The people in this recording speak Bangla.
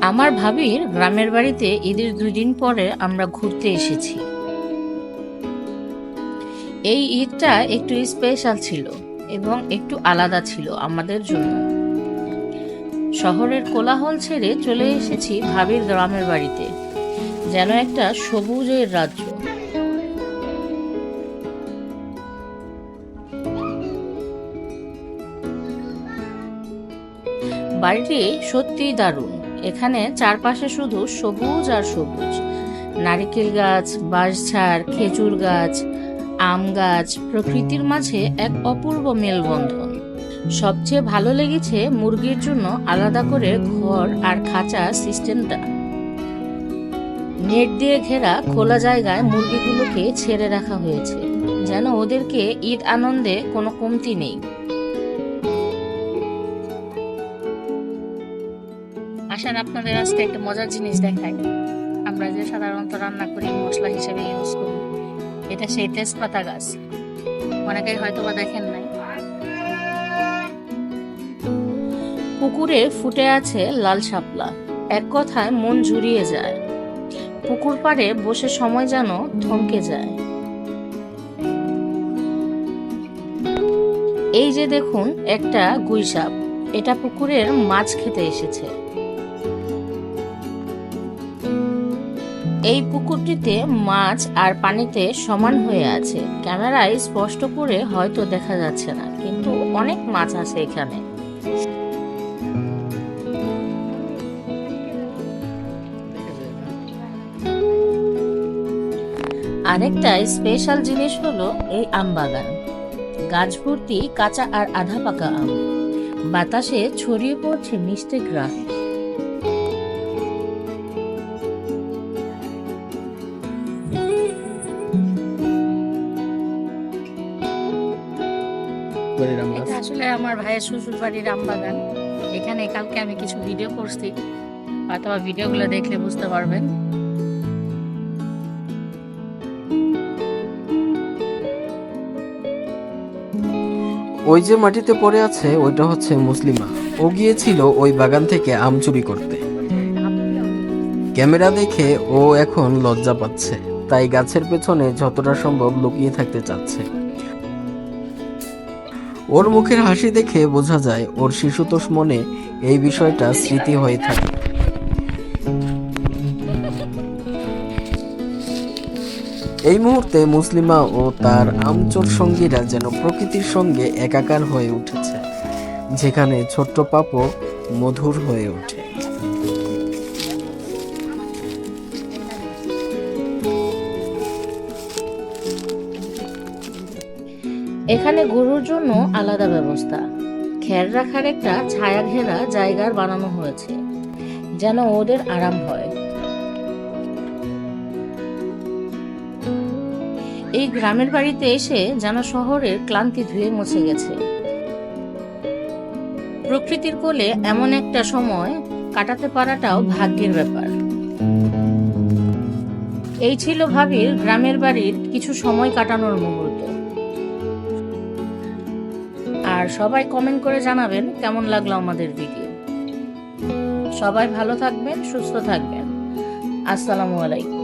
আমার ভাবির গ্রামের বাড়িতে ঈদের দুই দিন পরে আমরা ঘুরতে এসেছি। এই ঈদটা একটু স্পেশাল ছিল এবং একটু আলাদা ছিল আমাদের জন্য। শহরের কোলাহল ছেড়ে চলে এসেছি ভাবির গ্রামের বাড়িতে, যেন একটা সবুজের রাজ্য। বাড়িটি সত্যিই দারুণ। এখানে চারপাশে শুধু সবুজ আর সবুজ। নারিকেল গাছ বাঁশঝাড় খেজুর গাছ, আম গাছ, প্রকৃতির মাঝে এক অপূর্ব মেলবন্ধন। সবচেয়ে ভালো লেগেছে মুরগির জন্য আলাদা করে ঘর আর খাঁচা সিস্টেমটা। নেট দিয়ে ঘেরা খোলা জায়গায় মুরগিগুলোকে ছেড়ে রাখা হয়েছে, যেন ওদেরকে ঈদ আনন্দে কোনো কমতি নেই। আসেন, আপনাদের আজকে একটা মজার জিনিস দেখাই। আমরা যে সাধারণত রান্না করি, মশলা হিসেবে ইউজ করি, এটা সেই তেজপাতা গাছ। অনেকেই হয়তো বা দেখেন নাই। পুকুরে ফুটে আছে লাল শাপলা। এক কথায় মন জুড়িয়ে যায়। পুকুর পাড়ে বসে সময় যেন থমকে যায়। এই যে দেখুন, একটা গুইসাপ এটা পুকুরের মাছ খেতে এসেছে। এই পুকুরটিতে মাছ আর পানিতে সমান হয়ে আছে। ক্যামেরায় স্পষ্ট করে হয়তো দেখা যাচ্ছে না, কিন্তু অনেক মাছ আছে এখানে। আরেকটা স্পেশাল জিনিস হলো এই আম বাগান। গাছ ভর্তি কাঁচা আর আধা পাকা আম। বাতাসে ছড়িয়ে পড়ছে মিষ্টি গ্রাম বাড়ির। এটা আসলে আমার ভাইয়ের শ্বশুর বাড়ির আম বাগান এখানে কালকে আমি কিছু ভিডিও করছি। অথবা ভিডিওগুলো দেখলে বুঝতে পারবেন। ওই যে মাটিতে পড়ে আছে ওইটা হচ্ছে মুসলিমা। ও গিয়েছিল ওই বাগান থেকে আম চুরি করতে। ক্যামেরা দেখে ও এখন লজ্জা পাচ্ছে। তাই গাছের পেছনে যতটা সম্ভব লুকিয়ে থাকতে চাচ্ছে। ওর মুখের হাসি দেখে বোঝা যায় ওর শিশুতোষ মনে এই বিষয়টা স্মৃতি হয়ে থাকে। এই মুহূর্তে মুসলিমা ও তার আমচোর সঙ্গীরা যেন প্রকৃতির সঙ্গে একাকার হয়ে উঠেছে, যেখানে ছোট্ট পাপও মধুর হয়ে ওঠে। এখানে গরুর জন্য আলাদা ব্যবস্থা। খের রাখার একটা ছায়া ঘেরা জায়গার বানানো হয়েছে, যেন ওদের আরাম হয়। এই গ্রামের বাড়িতে এসে যেন শহরের ক্লান্তি ধুয়ে মুছে গেছে। প্রকৃতির কোলে এমন একটা সময় কাটাতে পারাটাও ভাগ্যের ব্যাপার। এই ছিল ভাবির গ্রামের বাড়ির কিছু সময় কাটানোর মুহূর্ত। আর সবাই কমেন্ট করে জানাবেন কেমন লাগল আমাদের ভিডিও সবাই ভালো থাকবেন, সুস্থ থাকবেন। আসসালামু আলাইকুম।